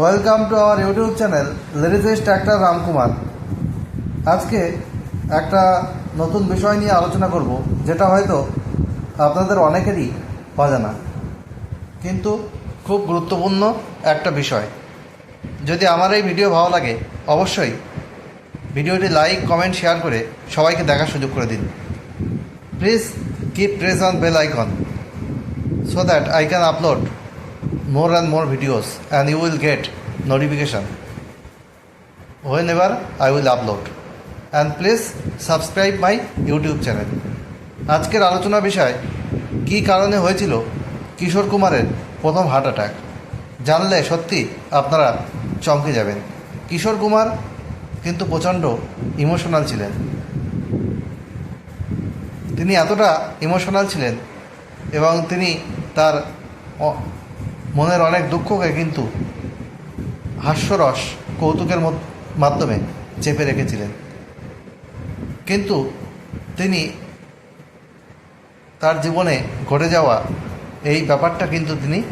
Welcome to our YouTube channel ladies tractor Ramkumar আজকে একটা নতুন বিষয় নিয়ে আলোচনা করব, যেটা হয়তো আপনাদের অনেকেরই অজানা, কিন্তু খুব গুরুত্বপূর্ণ একটা বিষয়। যদি আমার এই ভিডিও ভালো লাগে, অবশ্যই ভিডিওটি লাইক, কমেন্ট, শেয়ার করে সবাইকে দেখার সুযোগ করে দিন। Please keep press on bell icon so that I can upload more and more videos and you will get notification whenever I will upload. And please subscribe my YouTube channel. আজকের আলোচনা বিষয়, কী কারণে হয়েছিল কিশোর কুমারের প্রথম হার্ট অ্যাটাক জানলে সত্যি আপনারা চমকে যাবেন কিশোর কুমার কিন্তু প্রচণ্ড ইমোশনাল ছিলেন তিনি এতটা ইমোশনাল ছিলেন এবং তিনি তার মনের অনেক দুঃখকে কিন্তু হাস্যরস কৌতুকের মাধ্যমে চেপে রেখেছিলেন। কিন্তু তিনি তার জীবনে ঘটে যাওয়া এই ব্যাপারটা কিন্তু তিনি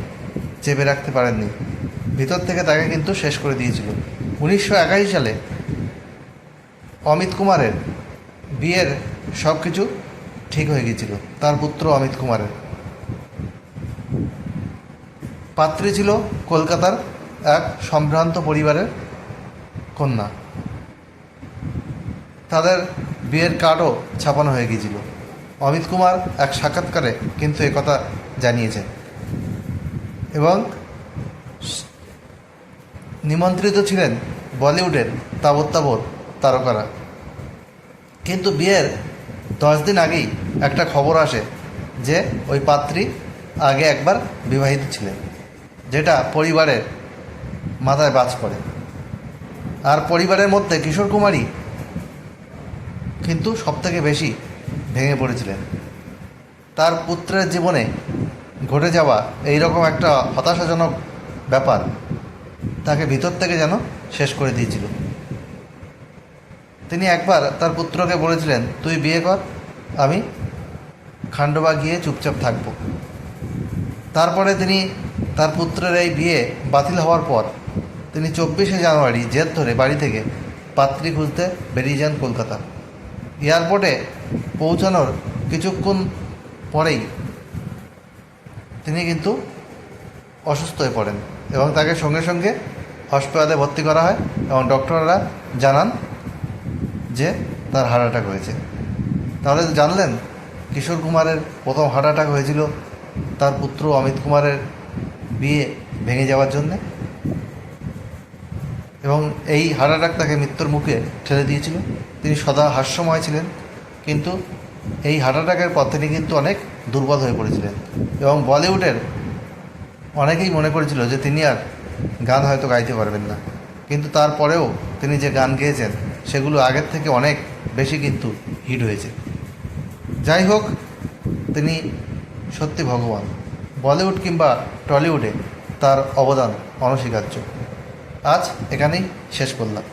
চেপে রাখতে পারেননি। ভিতর থেকে তাকে কিন্তু শেষ করে দিয়েছিল। উনিশশো একাশি সালে অমিত কুমারের বিয়ের সব কিছু ঠিক হয়ে গিয়েছিল। তার পুত্র অমিত কুমারের। পাত্রী ছিল কলকাতার এক সম্ভ্রান্ত পরিবারের কন্যা। তাদের বিয়ের কার্ডও ছাপানো হয়ে গিয়েছিল। অমিত কুমার এক সাক্ষাৎকারে কিন্তু কথা জানিয়েছেন এবং নিমন্ত্রিত ছিলেন বলিউডের তাবৎ তারকারা। কিন্তু বিয়ের দশ দিন আগেই একটা খবর আসে যে ওই পাত্রী আগে একবার বিবাহিত ছিলেন। যেটা পরিবারের মাথায় বাজ পড়ে। আর পরিবারের মধ্যে কিশোর কুমারী কিন্তু সবথেকে বেশি ভেঙে পড়েছিলেন। তার পুত্রের জীবনে ঘটে যাওয়া এই রকম একটা হতাশাজনক ব্যাপার তাকে ভিতর থেকে যেন শেষ করে দিয়েছিল। তিনি একবার তার পুত্রকে বলেছিলেন, তুই বিয়ে কর, আমি খান্ডবা গিয়ে চুপচাপ থাকব। তারপরে তিনি তার পুত্রের এই বিয়ে বাতিল হওয়ার পর তিনি চব্বিশে জানুয়ারি জেদ ধরে বাড়ি থেকে পাত্রী খুঁজতে বেরিয়ে যান কলকাতা। এয়ারপোর্টে পৌঁছানোর কিছুক্ষণ পরেই তিনি কিন্তু অসুস্থ হয়ে পড়েন এবং তাকে সঙ্গে সঙ্গে হসপিটালে ভর্তি করা হয় এবং ডক্টররা জানান যে তার হার্ট অ্যাটাক হয়েছে। তাহলে জানলেন কিশোর কুমারের প্রথম হার্ট অ্যাটাক হয়েছিল তার পুত্র অমিত কুমারের বিয়ে ভেঙে যাওয়ার জন্যে। এবং এই হার্ট অ্যাটাক তাকে মৃত্যুর মুখে ঠেলে দিয়েছিল। তিনি সদা হাস্যময় ছিলেন, কিন্তু এই হার্ট অ্যাটাকের পর তিনি কিন্তু অনেক দুর্বল হয়ে পড়েছিলেন। এবং বলিউডের অনেকেই মনে করেছিল যে তিনি আর গান হয়তো গাইতে পারবেন না। কিন্তু তারপরেও তিনি যে গান গেয়েছেন, সেগুলো আগের থেকে অনেক বেশি কিন্তু হিট হয়েছে। যাই হোক, তিনি সত্যি ভগবান। বলিউড কিংবা টলিউডে তার অবদান অনস্বীকার্য। আজ এখানেই শেষ করলাম।